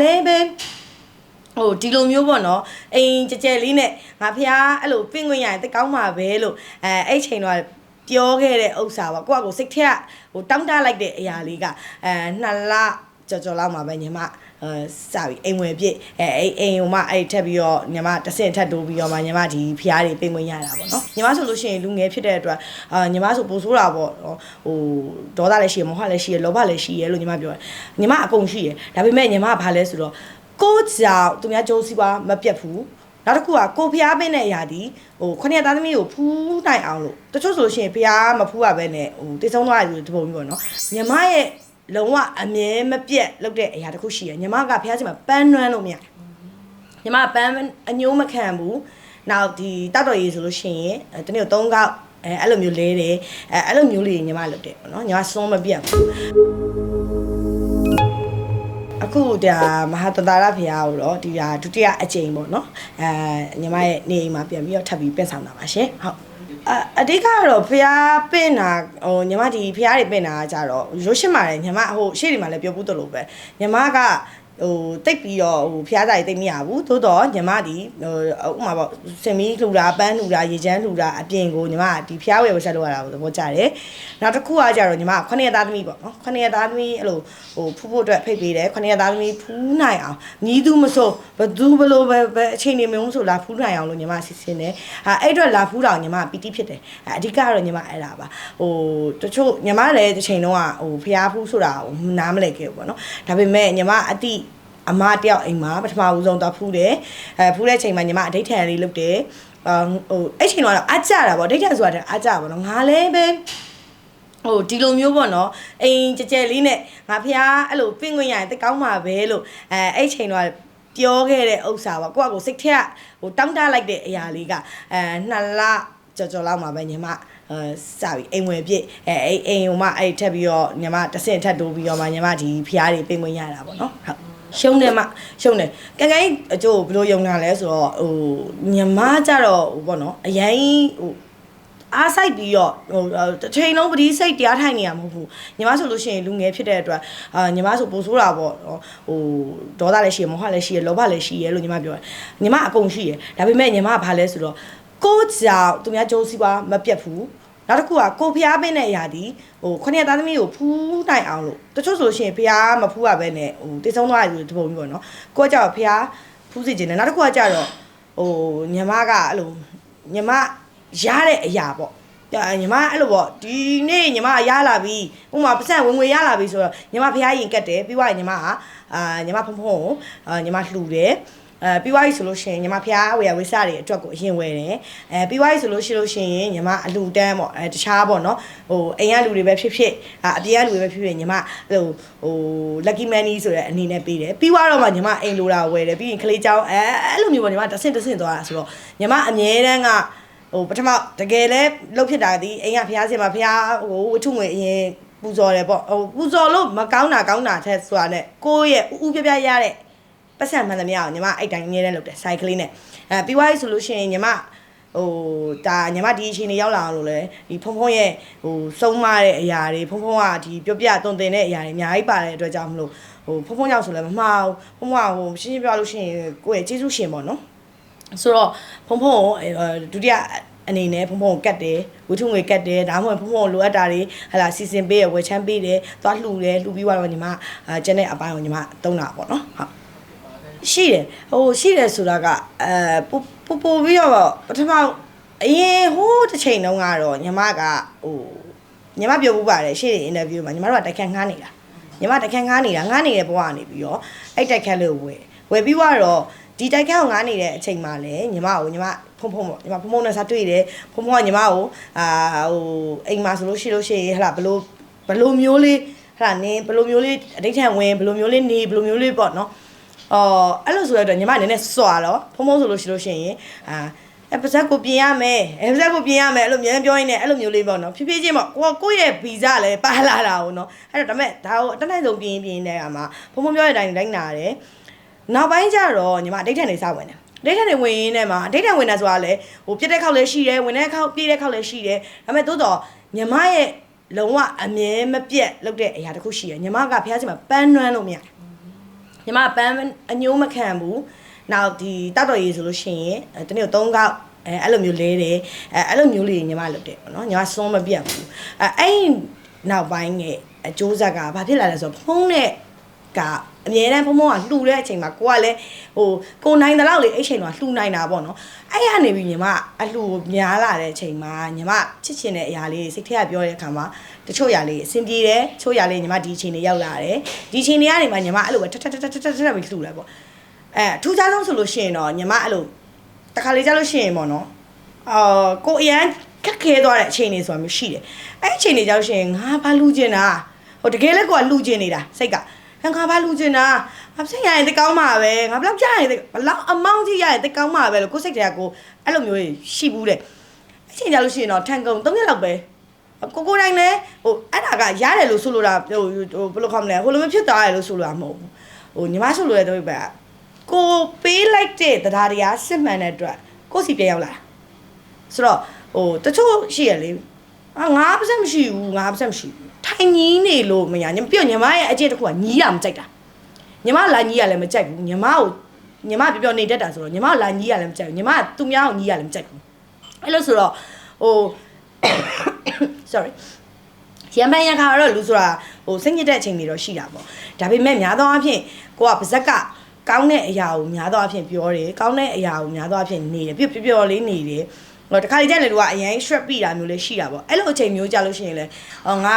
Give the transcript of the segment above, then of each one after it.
လဲပဲဟိုဒီလိုမျိုးပေါ့နော်အိမ်ကြဲကြဲလေးနဲ့ငါဖះအဲ့လိုပင့်ခွင့်ရရင်တကောင်းမှာပဲလို့အဲအဲ့ချိန်တော့ပြောခဲ့တဲ့ဥစ္စာပေါ့ကိုကကိုစိတ်ထက်ဟိုတောင်းတလိုက်တဲ့အရာလေးကအဲနှစ်လကြော်ကြော်လောက်မှာပဲညီမအဲစပြီအိမ်ဝင်ပြည့်အဲအိမ်အိမ်ဟိုမှအဲ့ထက်ပြီးတော့ညီမတစ်ဆင့်ထက်တိုးပြီးတော့မှညီမဒီဖျားတွေပြင်ဝင်ရတာပေါ့နော်ညီမဆိုလို့ရှိရင်လူငယ်ဖြစ်တဲ့အတွက်အာညီမဆိုပိုဆိုးတာပေါ့ဟိုဒေါသလည်းရှိရမောဟလည်းရှိရလောဘလည်းရှိရလို့ညီမပြောတယ်ညီမအကုန်ရှိရဒါပေမဲ့ညီမကဘာလဲဆိုတော့ကိုယ့်ကြောင့်သူများကြိုးစီးပွားမပြတ်ဘူးနောက်တစ်ခုကကိုဖျားပင်းတဲ့အရာဒီဟိုခொနည်းသားသမီးကိုဖူးနိုင်အောင်လို့တချို့ဆိုလို့ရှိရင်ဖျားမဖူးရပဲနဲ့ဟိုတိတ်ဆုံးသွားတယ်ဆိုတပုံမျိုးပေါ့နော်ညီမရဲ့ လုံးဝအမြဲမပြတ်လုပ်တဲ့အရာတစ်ခုရှိရညီမကဖျားစီမှာပန်းနွမ်းလို့မရညီမကပန်းအညိုးမခံဘူးနောက်ဒီတတ်တော်ရေးဆိုလို့ရှိရင်အဲတနေ့ကို၃ခေါက်အဲအဲ့လိုမျိုးလဲတယ်အဲအဲ့လိုမျိုးလေးညီမလုပ်တယ်ပေါ့နော်ညီမစွန်းမပြတ်ဘူးအခုဒါမဟာတတာရဖရာကိုတော့ဒီဟာဒုတိယအကြိမ်ပေါ့နော်အဲညီမရဲ့နေအိမ်မှာပြန်ပြီးတော့ထပ်ပြီးပြင်ဆောင်တာပါရှင်ဟုတ် အအဓိကကတော့ဖျားပင့်တာဟိုညီမဒီဖျားတွေပင့်တာကကြတော့ရုပ်ရှင်ပါတယ်ညီမဟိုရှေ့ဒီမှာလည်းပြောဘူးတလို့ပဲညီမက ဟိုတိတ်ပြီးတော့ဟိုဖျားစာတွေတိတ်မရဘူးသို့တော့ညီမဒီဟိုဥမာပေါ့စင်မီလှူတာပန်းလှူတာရေချမ်းလှူတာအပြင်ကိုညီမကဒီဖျားဝယ်ဝဆက်လုပ်ရတာကိုသဘောကျတယ်နောက်တစ်ခုကကြတော့ညီမကခုနှစ်ရက်သားသမီးပေါ့နော်ခုနှစ်ရက်သားသမီးအဲ့လိုဟိုဖူးဖို့အတွက်ဖိတ်ပေးတယ်ခုနှစ်ရက်သားသမီးဖူးနိုင်အောင်ညီးသူမဆိုဘသူဘလို့ပဲပဲအချိန်နေမုံဆိုလာဖူးနိုင်အောင်လို့ညီမစီစဉ်တယ်အဲအဲ့အတွက်လာဖူးတာကိုညီမပီတိဖြစ်တယ်အဲအဓိကကတော့ညီမအဲ့ဒါပါဟိုတချို့ညီမလည်းတစ်ချိန်လုံးကဟိုဖျားဖူးဆိုတာဟိုနားမလဲခဲ့ဘူးပေါ့နော်ဒါပေမဲ့ညီမအတိ အမတယောက်အိမ်မှာပထမဦးဆုံးသွားဖူးတယ်အဲဖူးတဲ့ချိန်မှာညီမအဒိဋ္ဌံလေးလုပ်တယ်အာဟိုအဲ့ချိန်တော့အကြတာပေါ့ဒိဋ္ဌံဆိုတာအကြပါတော့ငါလည်းပဲဟိုဒီလိုမျိုးပေါ့နော်အိမ်ကြဲကြဲလေးနဲ့ငါဖះအဲ့လိုပင့်ခွင့်ရရင်တကောင်းမှာပဲလို့အဲအဲ့ချိန်တော့ပြောခဲ့တဲ့ဥစ္စာပေါ့ကိုကကိုစိတ်ထက်ဟိုတောင်းတလိုက်တဲ့အရာလေးကအဲနှစ်လကြော်ကြော်လောက်မှာပဲညီမအဲစပြီအိမ်ဝင်ပြည့်အဲအိမ်အိမ်ဟိုမှအဲ့ထက်ပြီးတော့ညီမတစ်ဆင့်ထက်တိုးပြီးတော့မှညီမဒီဖះတွေပြင်ဝင်ရတာပေါ့နော်ဟုတ် ရှုံးတယ်မရှုံးတယ်ကန်ကန်အကျိုးဘယ်လိုယုံတာလဲဆိုတော့ဟိုညီမကြတော့ဟိုပေါ့နော်အရင်ဟိုအားဆိုင်ပြီးတော့ဟိုတစ်ချိန်လုံးပတိစိတ်တရားထိုင်နေရမဟုတ်ဘူးညီမဆိုလို့ရှိရင်လူငယ်ဖြစ်တဲ့အတွက်အာညီမဆိုပိုဆိုးတာပေါ့ဟိုဒေါသလည်းရှိရမောဟလည်းရှိရလောဘလည်းရှိရလို့ညီမပြောတယ်ညီမအကုန်ရှိရဒါပေမဲ့ညီမကဘာလဲဆိုတော့ကိုယ့်ကြောင့်သူများကြိုးစီးပွားမပြတ်ဘူး နောက်တစ်ခုကကိုဖျားပင်းတဲ့အရာဒီဟိုခொနည်းသားသမီးကိုဖူးနိုင်အောင်လို့တချို့ဆိုလို့ရှိရင်ဖျားမဖူးရပဲနဲ့ဟိုတိတ်ဆုံးသွားတယ်ဆိုတပုံမျိုးပေါ့နော်ကိုကကြောက်ဖျားဖူးစီခြင်းတယ်နောက်တစ်ခုကကြတော့ဟိုညီမကအဲ့လိုညီမရတဲ့အရာပေါ့ညီမအဲ့လိုပေါ့ဒီနေ့ညီမရလာပြီဥမာပတ်စံဝင်ငွေရလာပြီဆိုတော့ညီမဖျားရင်ကတ်တယ်ပြီးသွားရင်ညီမကအာညီမဖုံဖုံကိုအာညီမလှူတယ် အဲပြီးသွားပြီဆိုလို့ရှိရင်ညီမဖျားဝယ်ဝေးစားတွေအတွက်ကိုအရင်ဝယ်တယ်အဲပြီးသွားပြီဆိုလို့ရှိလို့ရှိရင်ညီမအလှတန်းပေါ့အဲတခြားပေါ့နော်ဟိုအိမ်ကလူတွေပဲဖြစ်ဖြစ်အပြင်ကလူတွေပဲဖြစ်ဖြစ်ညီမဟိုဟို lucky money ဆိုတဲ့အနေနဲ့ပေးတယ်ပြီးသွားတော့မှညီမအိမ်လိုတာဝယ်တယ်ပြီးရင်ကလေးချောင်းအဲအဲ့လိုမျိုးပေါ့ညီမတဆင့်တဆင့်သွားတာဆိုတော့ညီမအမြဲတမ်းကဟိုပထမတကယ်လဲလှုပ်ဖြစ်တာဒီအိမ်ကဖျားစင်မှာဖျားဟိုဝတ္ထုငွေအရင်ပူဇော်တယ်ပေါ့ဟိုပူဇော်လို့မကောင်းတာကောင်းတာထက်ဆိုတာနဲ့ကိုယ့်ရဲ့ဥဥပြပြရတဲ့ ပတ်စံမှန်သမျှကိုညီမအဲ့တိုင်းအမြဲတမ်းလုပ်တယ်စိုက်ကလေးနဲ့အဲပြီးသွားပြီဆိုလို့ရှိရင်ညီမဟိုဒါညီမဒီအချိန်နေရောက်လာအောင်လို့လဲဒီဖုံဖုံရဲ့ဟိုစုံမတဲ့အရာတွေဖုံဖုံကဒီပြပြတုံတင်တဲ့အရာတွေအများကြီးပါတဲ့အတွက်ကြောင့်မလို့ဟိုဖုံဖုံရောက်ဆိုလဲမမှားဘူးဖုံဖုံကဟိုရှင်းရှင်းပြောလို့ရှိရင်ကိုယ့်ရဲ့ကျေးဇူးရှင်ပေါ့နော်ဆိုတော့ဖုံဖုံကိုဒုတိယအနေနဲ့ဖုံဖုံကိုကတ်တယ်ဝိထုငွေကတ်တယ်ဒါမှမဟုတ်ဖုံဖုံကိုလိုအပ်တာတွေဟလာစီစဉ်ပေးရဝယ်ချမ်းပေးတယ်သွားလှူတယ်လှူပြီးတော့ညီမအာကျန်တဲ့အပိုင်းကိုညီမတုံးတာပေါ့နော်ဟုတ် ရှိတယ်ဟိုရှိတယ်ဆိုတာကအဲပူပူပူပြီးတော့ပထမအရင်ဟိုးတစ်ချိန်တုန်းကတော့ညီမကဟိုညီမပြောဘူးပါတယ်ရှေ့အင်တာဗျူးမှာညီမတို့ကတိုက်ခန်းငားနေတာညီမတိုက်ခန်းငားနေတာငားနေတဲ့ဘဝကနေပြီးတော့အဲ့တိုက်ခန်းလေးကိုဝယ်ဝယ်ပြီးတော့ဒီတိုက်ခန်းကိုငားနေတဲ့အချိန်မှာလည်းညီမကိုညီမဖုံဖုံပေါ့ညီမဖုံဖုံနဲ့စားတွေ့တယ်ဖုံဖုံကညီမကိုအာဟိုအိမ်မှာဆိုလို့ရှိလို့ရှိရင်ဟလာဘလို့ဘလို့မျိုးလေးဟလာနင်းဘလို့မျိုးလေးအဋိဌံဝင်ဘလို့မျိုးလေးနေဘလို့မျိုးလေးပေါ့နော် အော်အဲ့လိုဆိုရတော့ညီမအနေနဲ့စွာတော့ဖုံဖုံဆိုလို့ရှိလို့ရှိရင်အာအဲပါဇက်ကိုပြင်ရမယ်အဲပါဇက်ကိုပြင်ရမယ်အဲ့လိုမျိုးပြောရင်းနဲ့အဲ့လိုမျိုးလေးပေါ့နော်ဖြည်းဖြည်းချင်းပေါ့ကိုကိုယ့်ရဲ့ဗီဇလည်းပါလာတာကိုနော်အဲ့တော့ဒါမဲ့ဒါကိုအတက်နိုင်ဆုံးပြင်ပြင်နေတဲ့အခါမှာဖုံဖုံပြောတဲ့အတိုင်းတိုင်းနာတယ်နောက်ပိုင်းကျတော့ညီမအဋိဌံနေစဝင်တယ်ဒိတ်ထန်တွေဝင်ရင်းနဲ့မှာဒိတ်ထန်ဝင်တာဆိုတာလေဟိုပြက်တဲ့ခောက်လည်းရှိတယ်ဝင်တဲ့ခောက်ပြေးတဲ့ခောက်လည်းရှိတယ်ဒါပေမဲ့တိုးတော့ညီမရဲ့လုံးဝအမြဲမပြတ်လုပ်တဲ့အရာတစ်ခုရှိရညီမကဖះစီမှာပန်းနွမ်းလို့မရပ ညီမပန်းအညိုးမခံဘူးနောက်ဒီတောက်တော်ရေးဆိုလို့ရှိရင်အဲတနေ့တော့၃ကောက်အဲအဲ့လိုမျိုးလဲတယ်အဲအဲ့လိုမျိုးလေးညီမလုပ်တယ်ပေါ့နော်ညီမစွန်းမပြတ်ဘူးအဲအဲ့နောက်ပိုင်းရဲ့အကျိုးဆက်ကဘာဖြစ်လာလဲဆိုတော့ဖုန်းနဲ့ ကအမြဲတမ်းဖုံဖုံကလှူတဲ့အချိန်မှာကိုကလည်းဟိုကိုနိုင်တဲ့လောက်လေအဲ့ချိန်တော့လှူနိုင်တာပေါ့နော်အဲ့ရနေပြီးညီမအလှူများလာတဲ့အချိန်မှာညီမချစ်ချင်တဲ့အရာလေးစိတ်ထဲကပြောတဲ့အခါမှာတချို့ຢာလေးအဆင်ပြေတယ်တချို့ຢာလေးညီမဒီအချိန်လေးရောက်လာတယ်ဒီအချိန်လေးကနေမှညီမအဲ့လိုပဲထထထထထထထပြီးလှူလိုက်ပေါ့အဲအထူးခြားဆုံးဆိုလို့ရှိရင်တော့ညီမအဲ့လိုတခါလေကြာလို့ရှိရင်ပေါ့နော်အာကိုအရန်ခက်ခဲသွားတဲ့အချိန်လေးဆိုတာမျိုးရှိတယ်အဲ့အချိန်လေးကြာလို့ရှိရင်ငါဘာလှူချင်တာဟိုတကယ်လည်းကိုကလှူချင်နေတာစိတ်က ငါဘာလူချင်တာငါစိတ်ရရင်တကောင်းမှာပဲငါဘလောက်ကြားရင်ဘလောက်အမောင်းကြီးရရင်တကောင်းမှာပဲလို့ကိုယ်စိတ်တွေကကိုအဲ့လိုမျိုးရှိဘူးတဲ့အချိန်ကြလို့ရှိရင်တော့ထန်ကုန်၃ရက်လောက်ပဲကိုကိုတိုင်းလည်းဟိုအဲ့ဒါကရတယ်လို့ဆိုလိုတာဟိုဟိုဘယ်လိုခေါမလဲဟိုလိုမျိုးဖြစ်သွားတယ်လို့ဆိုလိုတာမဟုတ်ဘူးဟိုညီမဆိုလိုတဲ့တော့ပဲကိုပေးလိုက်တဲ့တရားတရားစစ်မှန်တဲ့အတွက်ကိုစီပြန်ရောက်လာဆိုတော့ဟိုတချို့ရှိရလေ အာငါပါစက်မရှိဘူးငါပါစက်မရှိဘူးထိုင်ညီးနေလို့မရညပြညီမရဲ့အကျင့်တစ်ခုကညီးတာမကြိုက်တာညီမလာညီးရလည်းမကြိုက်ဘူးညီမကိုညီမပြောပြောနေတတ်တာဆိုတော့ညီမလာညီးရလည်းမကြိုက်ဘူးညီမကသူများကိုညီးရလည်းမကြိုက်ဘူးအဲ့လိုဆိုတော့ဟို sorry ရမန်ရခါတော့လူဆိုတာဟိုစိတ်ညစ်တဲ့အချိန်တွေတော့ရှိတာပေါ့ဒါပေမဲ့များသောအားဖြင့်ကိုကပါဇက်ကကောင်းတဲ့အရာကိုများသောအားဖြင့်ပြောတယ်ကောင်းတဲ့အရာကိုများသောအားဖြင့်နေတယ်ပြပြပျော်လေးနေတယ် ဟိုတခါလေကျရင်လေလူကအရင် stress ပြီးတာမျိုးလေးရှိတာပေါ့အဲ့လိုအချိန်မျိုးကြလို့ရှိရင်လေဟောငါ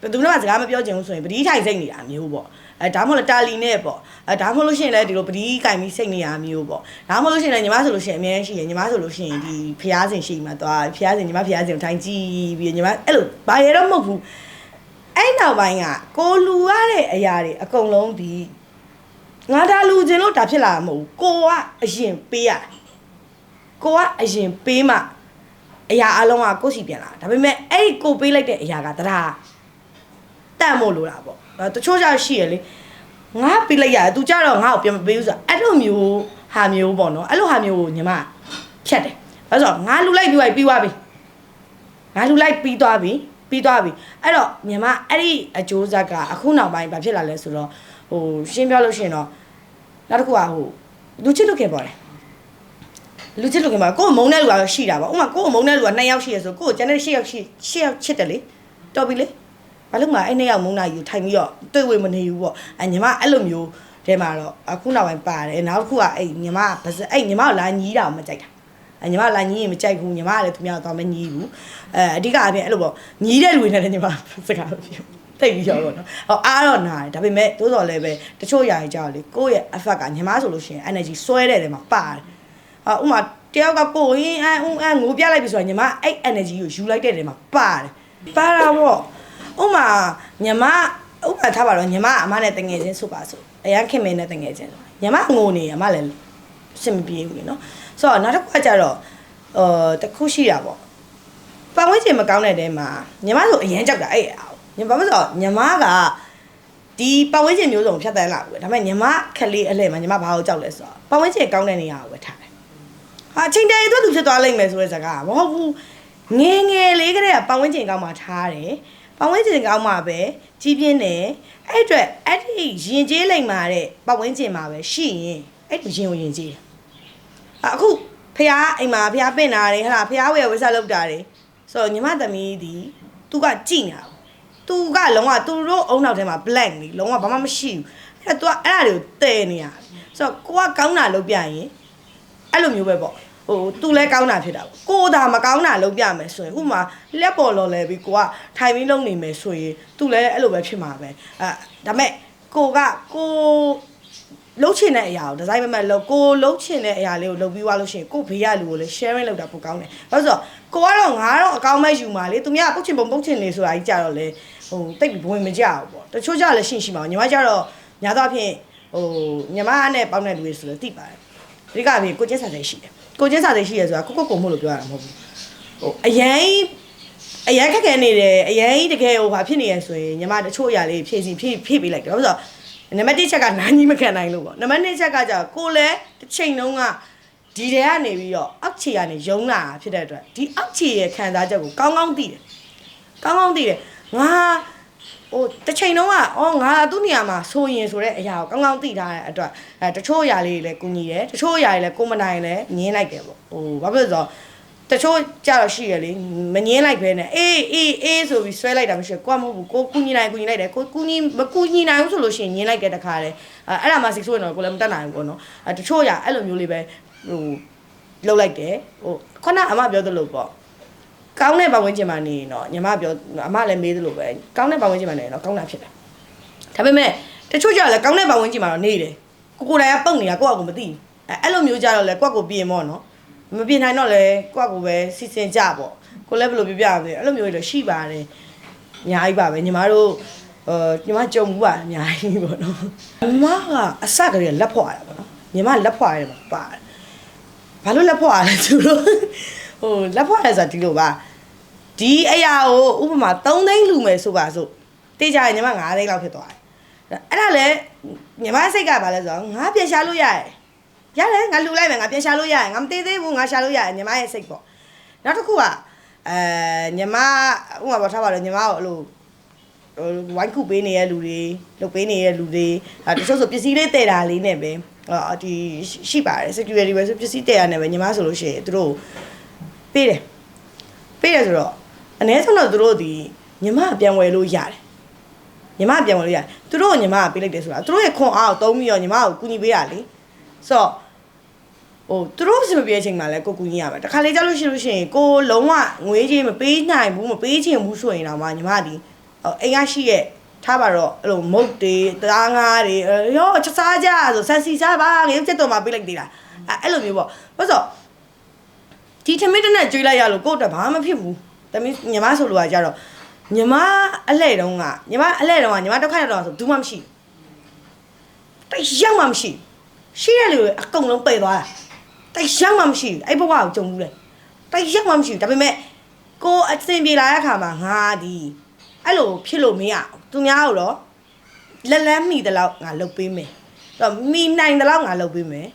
ဘယ်သူမှစကားမပြောချင်ဘူးဆိုရင်ပတိထိုင်စိတ်နေတာမျိုးပေါ့အဲဒါမှမဟုတ်တာလီနဲ့ပေါ့အဲဒါမှမဟုတ်လို့ရှိရင်လည်းဒီလိုပတိကင်ပြီးစိတ်နေတာမျိုးပေါ့ဒါမှမဟုတ်လို့ရှိရင်လည်းညီမဆိုလို့ရှိရင်အများကြီးရှိရညီမဆိုလို့ရှိရင်ဒီဖျားစင်ရှိမှသွားဖျားစင်ညီမဖျားစင်ကိုထိုင်ကြည့်ပြီးညီမအဲ့လိုဘာရတော့မဟုတ်ဘူးအဲ့နောက်ပိုင်းကကိုလူရတဲ့အရာတွေအကုန်လုံးဒီငါဒါလူချင်းလို့ဒါဖြစ်လာမှာမဟုတ်ဘူးကိုကအရင်ပေးရ ကိုကအရင်ပေးမှအရာအလုံးကကိုယ့်စီပြန်လာဒါပေမဲ့အဲ့ဒီကိုပေးလိုက်တဲ့အရာကတရားတတ်မို့လို့လားပေါ့အဲတချို့ကြရှိရလေငါပေးလိုက်ရတယ်သူကြတော့ငါ့ကိုပြန်မပေးဘူးဆိုတာအဲ့လိုမျိုးဟာမျိုးပေါ့နော်အဲ့လိုဟာမျိုးကိုညီမဖြတ်တယ်ဘာလို့ဆိုတော့ငါလူလိုက်ပြီးပြီးသွားပြီငါလူလိုက်ပြီးသွားပြီပြီးသွားပြီအဲ့တော့ညီမအဲ့ဒီအကျိုးဆက်ကအခုနောက်ပိုင်းဘာဖြစ်လာလဲဆိုတော့ဟိုရှင်းပြောလို့ရှိရင်တော့နောက်တစ်ခုကဟိုလူချစ်လို့ခဲ့ပါတယ် လူချစ်လို့ခင်ဗျာကိုယ်မုန်းတဲ့လူကတော့ရှိတာပေါ့ဥပမာကိုယ်မုန်းတဲ့လူက2ယောက်ရှိရဆိုကိုယ်ကျန်တဲ့6ယောက်ရှိ6ယောက်ချစ်တယ်လေတော်ပြီလေဘာလို့မအဲ့နှစ်ယောက်မုန်းတာယူထိုင်ပြီးတော့တွေ့ဝေမနေဘူးပေါ့အညီမအဲ့လိုမျိုးတဲမှာတော့အခုနောက်ပိုင်းပါတယ်နောက်တစ်ခုကအဲ့ညီမကဗစအဲ့ညီမကလာညီးတာမကြိုက်တာအညီမလာညီးရင်မကြိုက်ဘူးညီမကလည်းသူများတော့မညီးဘူးအဲအဓိကအပြင်အဲ့လိုပေါ့ညီးတဲ့လူတွေနဲ့လည်းညီမစကားပြောတိတ်ပြီးရောပေါ့နော်ဟောအားတော့နာတယ်ဒါပေမဲ့တိုးတော်လည်းပဲတချို့ຢာကြီးကြောက်လေကိုယ့်ရဲ့ effect ကညီမဆိုလို့ရှိရင် energy ဆွဲတဲ့တဲမှာပါတယ်ဟာ ဥမာတယောက်ကပို့ရင်အဲဥအဲငိုပြလိုက်ပြီဆိုတော့ညီမအဲ့ energy ကိုယူလိုက်တဲ့တဲမှာပါတယ်ပါတာပေါ့ဥမာညီမဥပမာထားပါတော့ညီမအမနဲ့တငယ်ချင်းဆိုပါဆိုအရန်ခင်မင်းနဲ့တငယ်ချင်းဆိုညီမငိုနေရမလည်းစင်မပြေဘူးလေနော်ဆိုတော့နောက်တစ်ခါကျတော့အာတခုရှိတာပေါ့ပတ်ဝန်းကျင်မကောင်းတဲ့တဲမှာညီမဆိုအရန်ကြောက်တာအဲ့အားညီမဘာလို့ဆိုတော့ညီမကဒီပတ်ဝန်းကျင်မျိုးစုံဖြတ်တန်းလာဘူးဒါပေမဲ့ညီမခလေးအလှည့်မှာညီမဘာကိုကြောက်လဲဆိုတော့ပတ်ဝန်းကျင်ကောင်းတဲ့နေရာကိုပဲထားတယ် ဟာအချိန်တည်းသူသူဖြစ်သွားလိမ့်မယ်ဆိုတဲ့စကားမဟုတ်ဘူးငယ်ငယ်လေးကတည်းကပတ်ဝန်းကျင်ကောင်းမှထားတယ်ပတ်ဝန်းကျင်ကောင်းမှပဲကြီးပြင်းတယ်အဲ့အတွက်အဲ့ဒီရင်ကျေးလိမ့်မာတဲ့ပတ်ဝန်းကျင်မှာပဲရှိရင်အဲ့ဒီရင်ကိုရင်ကျေးတယ်အခုဖះအိမ်မှာဖះပင့်တာတွေဟလာဖះဝယ်ဝယ်ဆက်လုပ်တာတွေဆိုတော့ညီမသမီးဒီသူကကြည်နေတာသူကလုံးဝသူတို့အုံနောက်ထဲမှာ blank နေလုံးဝဘာမှမရှိဘူးအဲ့တော့ तू အဲ့ဒါတွေကိုတဲနေရဆိုတော့ကိုကကောင်းတာလုပ်ပြရင် အဲ့လိုမျိုးပဲပေါ့ဟိုသူလည်းကောင်းတာဖြစ်တာပေါ့ကိုသာမကောင်းတာလုပ်ပြမယ်ဆိုရင်ဥမာလက်ပေါ်လော်လဲပြီးကိုကထိုင်ပြီးလုပ်နေမယ်ဆိုရင်သူလည်းအဲ့လိုပဲဖြစ်မှာပဲအဲဒါမဲ့ကိုကကိုလှုပ်ချင်တဲ့အရာကိုဒီဇိုင်းမမတ်လှုပ်ကိုလှုပ်ချင်တဲ့အရာလေးကိုလှုပ်ပြီးသွားလို့ရှိရင်ကိုဘေးရလူကိုလည်း sharing လုပ်တာပိုကောင်းတယ်။ဘာလို့ဆိုတော့ကိုကတော့ငါတော့အကောင်းမဲ့ယူမှာလေသူများပုတ်ချင်ပုံပုတ်ချင်နေဆိုတာကြီးကြတော့လေဟိုတိတ်ပြီးဘဝင်မကြဘူးပေါ့။တချို့ကြလည်းရှင်းရှိမှာညီမကြတော့ညာတော့အဖြစ်ဟိုညီမနဲ့ပေါင်းတဲ့လူတွေဆိုတော့တိပါတယ်။ ဒီကပြေကိုကျင်းစာစိတ်ရှိတယ်။ကိုကျင်းစာစိတ်ရှိရဆိုတာကိုကိုကိုမို့လို့ပြောရတာမဟုတ်ဘူး။ဟိုအရင်အရင်ခက်ခဲနေတယ်အရင်တကယ်ဟိုဘာဖြစ်နေရဆိုရင်ညီမတချို့အရာလေးဖြည့်စီဖြည့်ဖြည့်ပေးလိုက်တယ်။ဘာလို့ဆိုတော့နံပါတ်1ချက်ကနားကြီးမခံနိုင်လို့ပေါ့နံပါတ်2ချက်ကကြာကိုလည်းတစ်ချိန်လုံးကဒီတဲကနေပြီးတော့အောက်ခြေကနေယုံလာတာဖြစ်တဲ့အတွက်ဒီအောက်ခြေရဲ့ခံစားချက်ကိုကောင်းကောင်းသိတယ်ကောင်းကောင်းသိတယ်ငါ ဟိုတစ်ချိန်တုန်းကအော်ငါသူ့နေရာမှာဆိုရင်ဆိုတဲ့အရာကိုကောင်းကောင်းသိထားတဲ့အတွက်အဲတချို့အရာလေးတွေလည်းကူညီတယ်တချို့အရာတွေလည်းကိုမနိုင်လည်းငင်းလိုက်တယ်ပေါ့ဟိုဘာဖြစ်လို့လဲဆိုတော့တချို့ကြတော့ရှိရလေမငင်းလိုက်ပဲနဲ့အေးအေးအေးဆိုပြီးဆွဲလိုက်တာမရှိဘူးကိုကမဟုတ်ဘူးကိုကူညီနိုင်ကူညီလိုက်တယ်ကိုကူညီမကူညီနိုင်ဘူးဆိုလို့ရှိရင်ငင်းလိုက်တဲ့တခါလေအဲအဲ့ဒါမှစိတ်ဆိုးရင်တော့ကိုလည်းမတတ်နိုင်ဘူးပေါ့နော်အဲတချို့အရာအဲ့လိုမျိုးလေးပဲဟိုလှုပ်လိုက်တယ်ဟိုခုနအမပြောသလိုပေါ့ ကောင်းတဲ့ပတ်ဝန်းကျင်မှာနေရင်တော့ညီမပြောအမလည်းမေးသလိုပဲကောင်းတဲ့ပတ်ဝန်းကျင်မှာနေရင်တော့ကောင်းတာဖြစ်တယ်ဒါပေမဲ့တချို့ကြတော့လည်းကောင်းတဲ့ပတ်ဝန်းကျင်မှာတော့နေတယ်ကိုကိုယ်တိုင်ကပုတ်နေတာကိုယ့်အကူမသိဘူးအဲအဲ့လိုမျိုးကြတော့လေကိုယ့်ကိုပြင်မော့နော်မပြင်နိုင်တော့လေကိုယ့်ကိုပဲစီစဉ်ကြပေါ့ကိုလည်းဘယ်လိုပြပြရမလဲအဲ့လိုမျိုးတွေတော့ရှိပါတယ်အများကြီးပါပဲညီမတို့ဟိုညီမကြုံဘူးပါအများကြီးပေါ့နော်ညီမကအစကတည်းကလက်ဖွာရတာပေါ့နော်ညီမလက်ဖွာရတယ်မှာပါတယ်ဘာလို့လက်ဖွာရလဲသူတို့ဟိုလက်ဖွာရဆိုတာဒီလိုပါ ဒီအရာကိုဥပမာ3သိန်းလူမယ်ဆိုပါစို့တေးကြရင်ညီမ9သိန်းလောက်ဖြစ်သွားတယ်အဲ့ဒါလည်းညီမစိတ်ကဘာလဲဆိုတော့ငါပြန်ရှာလို့ရတယ်ရတယ်ငါလူလိုက်မယ်ငါပြန်ရှာလို့ရတယ်ငါမသေးသေးဘူးငါရှာလို့ရတယ်ညီမရဲ့စိတ်ပေါ့နောက်တစ်ခုကအဲညီမဥပမာပြောထားပါတော့ညီမကိုအဲ့လိုဟိုဝိုင်းခုပေးနေတဲ့လူတွေလုပ်ပေးနေတဲ့လူတွေအဲတချို့ဆိုပစ္စည်းလေးတည်တာလေးနဲ့ပဲအော်ဒီရှိပါတယ် security ပဲဆိုပစ္စည်းတည်ရနေပဲညီမဆိုလို့ရှိရင်သူတို့ပေးတယ်ပေးတယ်ဆိုတော့ အ ਨੇ ဆုံးတော့သူတို့ဒီညီမပြန်ဝယ်လို့ရတယ်ညီမပြန်ဝယ်လို့ရတယ်သူတို့ကညီမကပေးလိုက်တယ်ဆိုတာသူတို့ရဲ့ခွန်အားကိုသုံးပြီးတော့ညီမကိုကူညီပေးရလေဆိုတော့ဟိုသူတို့စမပြေတဲ့အချိန်မှာလည်းကိုကူညီရမယ်တခါလေကြောက်လို့ရှိလို့ရှိရင်ကိုလုံးဝငွေကြီးမပေးနိုင်ဘူးမပေးချင်ဘူးဆိုရင်တော့မှညီမဒီဟိုအိမ်ကရှိရဲ့ထားပါတော့အဲ့လိုမုတ်တွေသားငါးတွေရောချက်စားကြဆိုဆန်စီစားပါငယ်ချက်တော့မှပေးလိုက်သေးတာအဲ့အဲ့လိုမျိုးပေါ့ဘာလို့ဆိုဒီထမင်းတစ်နဲ့ကျွေးလိုက်ရလို့ကိုယ့်အတွက်ဘာမှမဖြစ်ဘူး တမီးညီမဆိုလိုကကြတော့ညီမအလှဲ့တုံးကညီမအလှဲ့တုံးကညီမတော့ခိုက်ရတော့ဆိုဘူးမှမရှိတိတ်ရောက်မှမရှိရှိတဲ့လူအကုန်လုံးပယ်သွားတာတိတ်ရောက်မှမရှိအဲ့ဘဝကိုကြုံဘူးလေတိတ်ရောက်မှမရှိဒါပေမဲ့ကိုအစင်ပြေလာတဲ့အခါမှာငါဒီအဲ့လိုဖြစ်လို့မရအောင်သူများကိုတော့လက်လန်းမိတဲ့လောက်ငါလုပ်ပေးမယ်တော့မိနိုင်တဲ့လောက်ငါလုပ်ပေးမယ်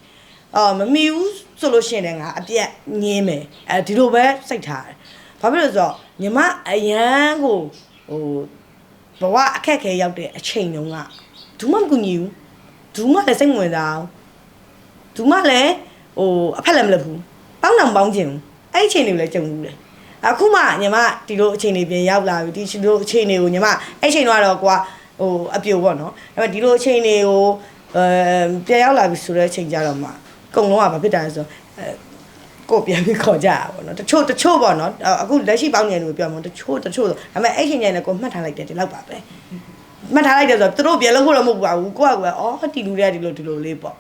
အော်မမီဘူးဆိုလို့ရှိရင်လည်းငါအပြက်ငင်းမယ်အဲဒီလိုပဲစိတ်ထားတယ် ဘာဖြစ်လို့လဲဆိုတော့ညီမအရန်ကိုဟိုဘဝအခက်ခဲရောက်တဲ့အချိန်တုန်းကဘူးမှမကူညီဘူးဘူးမှလည်းစိတ်ဝင်စားအောင်ဘူးမှလည်းဟိုအဖက်လည်းမလုပ်ဘူးပေါင်းတောင်ပေါင်းခြင်းဘူးအဲ့ဒီအချိန်တွေကိုလည်းကြုံဘူးလေအခုမှညီမဒီလိုအချိန်တွေပြန်ရောက်လာပြီဒီလိုအချိန်တွေကိုညီမအဲ့အချိန်တော့တော့ကွာဟိုအပြိုပေါ့နော်အဲ့ဒီလိုအချိန်တွေကိုအဲပြန်ရောက်လာပြီဆိုတဲ့အချိန်ကြတော့မှကုံလုံးကဘာဖြစ်တာလဲဆိုတော့အဲ ကိုပြန်ပြီးခေါ်ကြတာပေါ့နော်တချို့တချို့ပေါ့နော်အခုလက်ရှိပေါင်းနေလူပြောမှာတချို့တချို့ဆိုဒါပေမဲ့အဲ့ချိန်ကျရင်လည်းကိုမှတ်ထားလိုက်တယ်ဒီလောက်ပါပဲမှတ်ထားလိုက်တယ်ဆိုတော့သူတို့ပြန်လို့ဖို့တော့မဟုတ်ပါဘူးကိုကကအော်ဒီလူတွေကဒီလိုဒီလိုလေးပေါ့